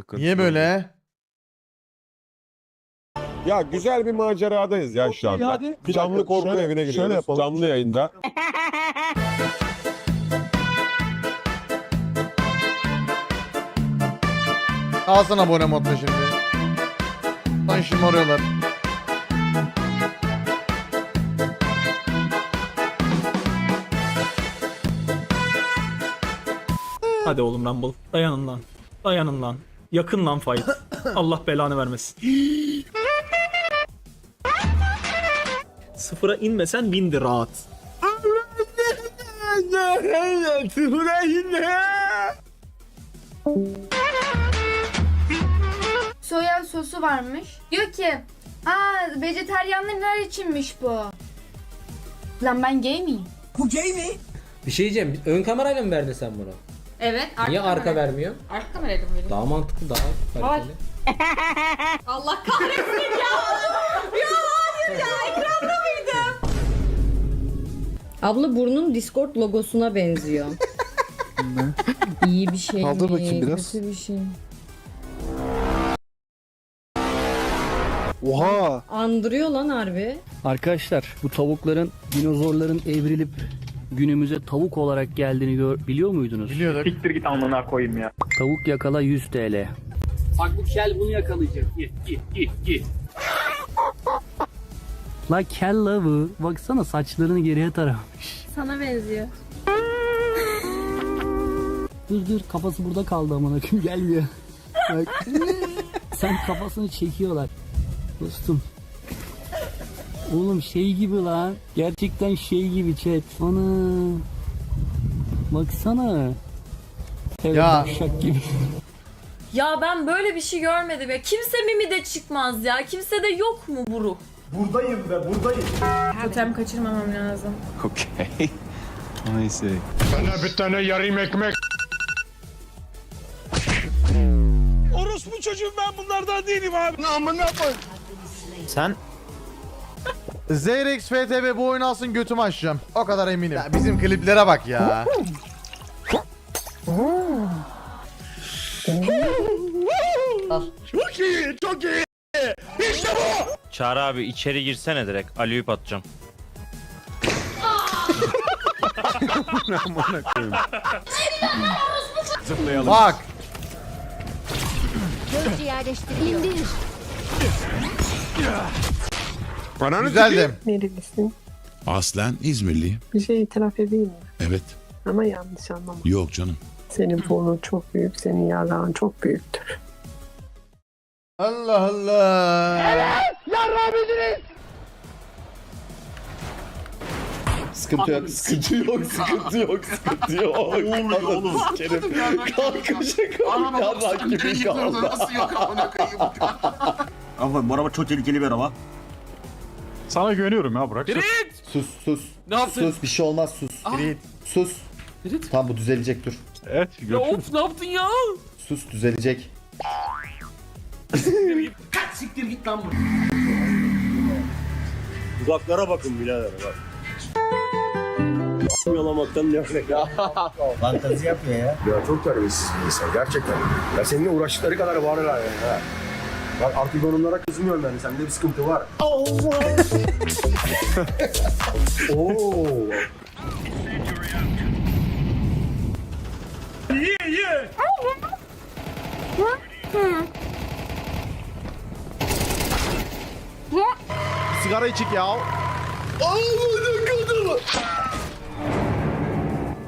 Sıkıntı Niye böyle? Ya güzel bir maceradayız ya şu anda. hadi. Bir Canlı dakika, korku şöyle- evine şöyle gidiyoruz. yapalım. Canlı yayında. Alsana abone modla şimdi. Lan şımarıyorlar. Hadi oğlum Rumble. Dayanın lan. Dayanın lan. Yakın lan fight. Allah belanı vermesin. Sıfıra inmesen bindi rahat. Sıfıra inme. Soya sosu varmış. Diyor ki aa vejeteryanlar içinmiş bu. Lan ben gay miyim? Bir şey diyeceğim. Ön kamerayla mı verdin sen bunu? Evet. Niye arka vermiyor? Arka kamerayla mı veriyorum? Daha mantıklı, daha kaliteli. Allah kahretsin ya. ya hayır ya ekranda mıydım? Abla burnun Discord logosuna benziyor. İyi bir şey Kaldır mi? bakayım biraz. Kötü bir şey. Oha. Andırıyor lan harbi. Arkadaşlar bu tavukların dinozorların evrilip günümüze tavuk olarak geldiğini gör, biliyor muydunuz? Biliyorduk. Siktir git amına koyayım ya. Tavuk yakala 100 TL. Bak bu kel bunu yakalayacak. Git git git git. La kel lavı. Baksana saçlarını geriye taramış. Sana benziyor. Dur dur kafası burada kaldı amına koyayım gelmiyor. Bak. Sen kafasını çekiyorlar. Dostum. Oğlum şey gibi lan. Gerçekten şey gibi chat. Ana. Baksana. Evet, Ya. uşak gibi. Ya ben böyle bir şey görmedim ya. Kimse mimi de çıkmaz ya. Kimse de yok mu bu ruh? Buradayım be buradayım. Totem kaçırmamam lazım. Okay. I see. Bana bir tane yarım ekmek. Orospu çocuğum ben bunlardan değilim abi. Amına koy. Sen Zeyrex FTB bu oyunu alsın götümü açacağım. O kadar eminim. Ya bizim kliplere bak ya. Çok iyi, çok iyi. İşte bu. Çağrı abi içeri girsene direkt. Aliyup atacağım. amına koyayım. Zıplayalım. Bak. İndir. Ananı Güzeldim. Nerelisin? Aslen İzmirli. Bir şey itiraf edeyim mi? Evet. Ama yanlış anlama. Yok canım. Senin burnun çok büyük, senin yarağın çok büyüktür. Allah Allah. Sıkıntı yok, sıkıntı yok, sıkıntı yok, sıkıntı yok. Oğlum oğlum. Kanka şaka. Yarrak gibi kaldı. Nasıl yok amına koyayım. Ama bu araba çok tehlikeli bir araba. Sana güveniyorum ya Burak. Sus sus. Ne yaptın? Sus bir şey olmaz sus. Grit. Sus. Tamam bu düzelecek dur. Evet görüşürüz. ne yaptın ya? Sus düzelecek. Siktir git lan bu. Dudaklara bakın birader bak. Yalamaktan nefret ya. Fantazi yapıyor ya. Ya çok terbiyesiz bir insan gerçekten. Ya seninle uğraştıkları kadar varlar yani ha. Bak artık onlara kızmıyorum yani. Sende bir sıkıntı var. Oo. Sigara içik ya.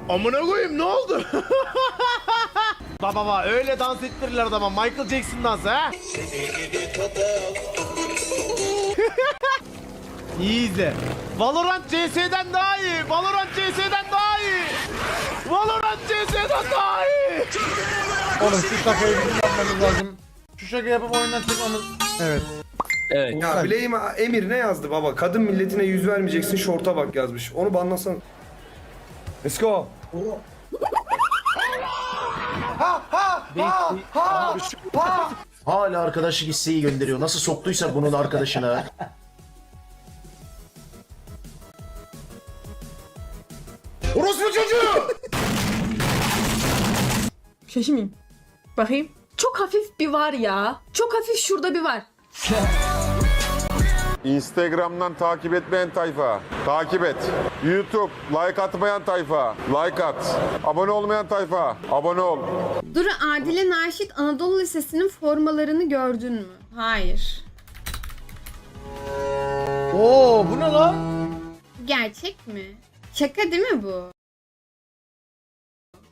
Amına koyayım ne oldu? baba baba öyle dans ettirirler adama Michael Jackson dansı ha. İyi izle. Valorant CS'den daha iyi. Valorant CS'den daha iyi. Valorant CS'den daha iyi. Oğlum şu şakayı bizim yapmamız lazım. Şu şaka yapıp oyundan çıkmamız... Evet. Evet. Ya bileyim Emir ne yazdı baba? Kadın milletine yüz vermeyeceksin şorta bak yazmış. Onu banlasan. Let's go. Hala arkadaşlık isteği gönderiyor. Nasıl soktuysa bunun arkadaşına. Orospu çocuğu! Şaşırmayayım. Bakayım. Çok hafif bir var ya. Çok hafif şurada bir var. Instagram'dan takip etmeyen tayfa. Takip et. YouTube. Like atmayan tayfa. Like at. Abone olmayan tayfa. Abone ol. Dur Adile Naşit Anadolu Lisesi'nin formalarını gördün mü? Hayır. Oo bu ne lan? Gerçek mi? Şaka değil mi bu?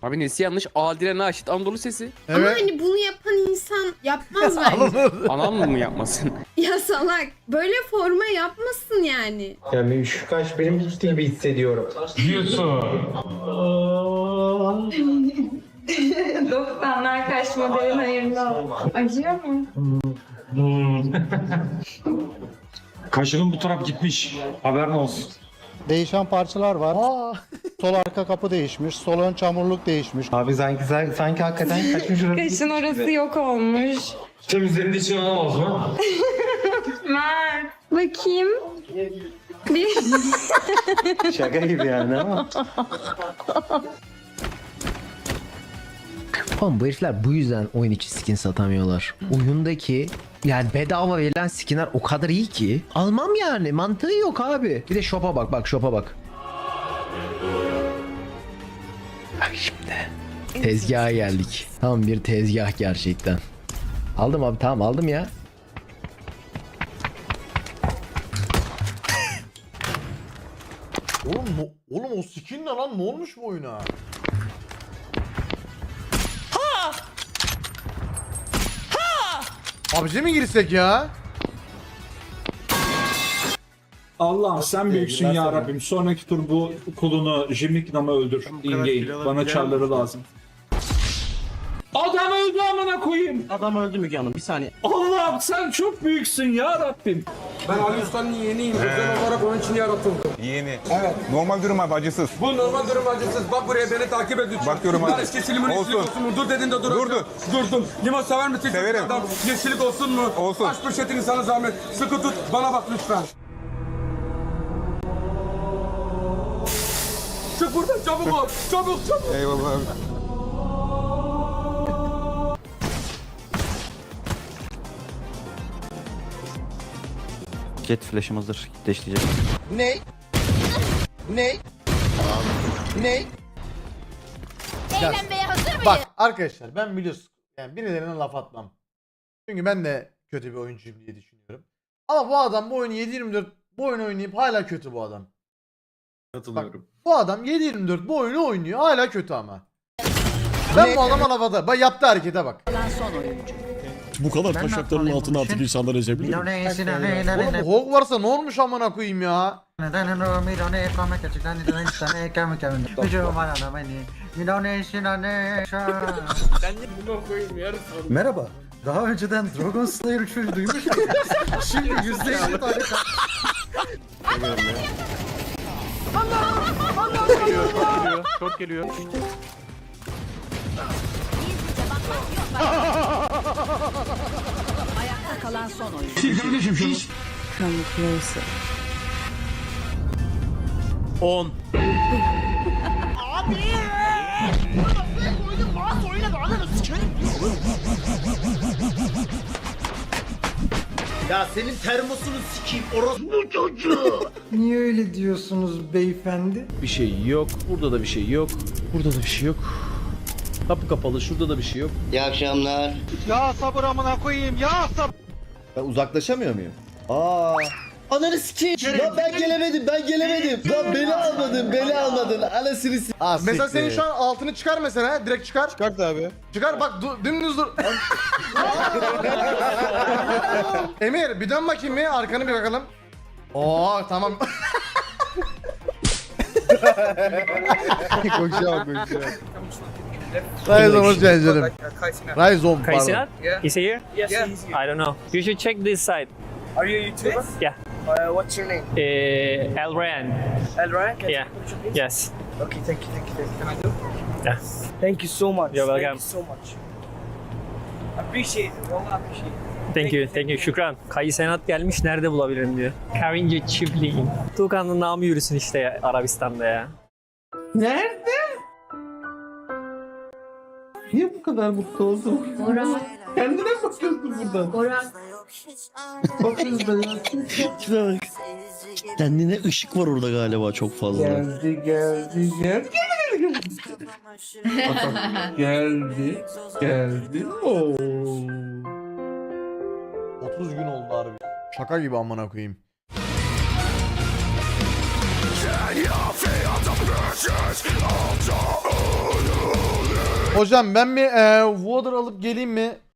Abi nesi yanlış? Adile Naşit Anadolu Sesi. Ama Evet. hani bunu yapan insan yapmaz bence. Alınır. Anam mı yapmasın? ya salak. Böyle forma yapmasın yani. Yani şu kaş benim gitti gibi hissediyorum. 90'lar kaç modelin hayırlı olsun. Acıyor mu? Kaşının bu taraf gitmiş. Haberin olsun. Değişen parçalar var. Sol arka kapı değişmiş. Sol ön çamurluk değişmiş. Abi sanki sanki hakikaten kaçmış Kaşın orası yok olmuş. Temizlerin için olamaz mı? Mert. Bakayım. Bir... Şaka gibi yani ama. Oğlum bu herifler bu yüzden oyun içi skin satamıyorlar. Oyundaki yani bedava verilen skinler o kadar iyi ki. Almam yani mantığı yok abi. Bir de shop'a bak bak shop'a bak. Bak şimdi. Tezgaha geldik. Tam bir tezgah gerçekten. Aldım abi tamam aldım ya. Oğlum, no- oğlum o skin ne lan? Ne olmuş bu oyuna? PUBG'ye mi girsek ya? Allah'ım sen büyüksün ya Rabbim. Sonraki tur bu kulunu Jimiknam'ı öldür. In-game. Bana çarları lazım. Adam öldü amına koyayım. Adam öldü Müge Hanım bir saniye. Allah'ım sen çok büyüksün ya Rabbim. Ben Ali Usta'nın yeğeniyim. Özel olarak onun için yaratıldım. Yeni. Evet. Normal durum abi acısız. Bu normal durum acısız. Bak buraya beni takip et lütfen. Bakıyorum hadi. Yeşil limon Olsun. yeşillik olsun mu? Dur dedin de dur. Durdu. Durdum. Limon sever misin? Severim. Adam, yeşillik olsun mu? Olsun. Aç poşetini sana zahmet. Sıkı tut. Bana bak lütfen. Çık buradan çabuk ol. Çabuk çabuk. Eyvallah abi. Jet flash'ım hazır. Deşleyecek. Ne? Ne? Ne? Eğlenmeye hazır mıyız? Bak arkadaşlar ben biliyorsun yani birilerine laf atmam. Çünkü ben de kötü bir oyuncuyum diye düşünüyorum. Ama bu adam bu oyunu 7-24 bu oyunu oynayıp hala kötü bu adam. Katılıyorum. bu adam 7-24 bu oyunu oynuyor hala kötü ama. Ben bu adama laf atarım. Bak yaptı harekete bak. Bu kadar taşakların altına artık insanlar ezebilir mi? Oğlum Hog varsa ne olmuş amına koyayım ya? Merhaba. Daha önceden Dragon Slayer 3'ü duymuş muydun? Şimdi %50 tane Çok geliyor. Ayakta kalan son oyuncu. 10. Ya senin termosunu sikeyim orospu çocuğu. Niye öyle diyorsunuz beyefendi? Bir şey yok. Burada da bir şey yok. Burada da bir şey yok. Kapı kapalı. Şurada da bir şey yok. İyi akşamlar. Ya sabır amına koyayım ya sabır. Ben uzaklaşamıyor muyum? Aa. Ananı sikeyim. Lan ben gelemedim. Ben gelemedim. Lan beni almadın. Beni almadın. Anasını s- Mesela senin şu an altını çıkar mesela direkt çıkar. Çıkart abi. Çıkar bak du- dümdüz dur. Emir bir dön bakayım bir arkanı bir bakalım. Oo tamam. Koşuyor koşuyor. Ryzom hoş geldin canım. Ryzom pardon. Is he here? Yes, he's here. I don't know. You should check this side. Are you a YouTuber? Yeah. Uh, what's your name? Uh, Elran. El Ryan? Can Yeah. please? Yes. Okay, thank you, thank you, thank you. Can I do? Yeah. Thank you so much. You're Thank welcome. you so much. Appreciate it. Vallahi appreciate it. Thank you, thank you. Şükran. Kayı Senat gelmiş nerede bulabilirim diyor. Kavince çiftliği. Tuğkan'ın namı yürüsün işte ya, Arabistan'da ya. Nerede? Niye bu kadar mutlu oldum. Bora. Kendine bakıyorsun burada. Bora. Bakıyorsun ben. Şuna bak. Kendine ışık var orada galiba çok fazla. Geldi geldi geldi. geldi geldi. Oo. 30 gün oldu harbi. Şaka gibi amına koyayım. Hocam ben bir e, water alıp geleyim mi?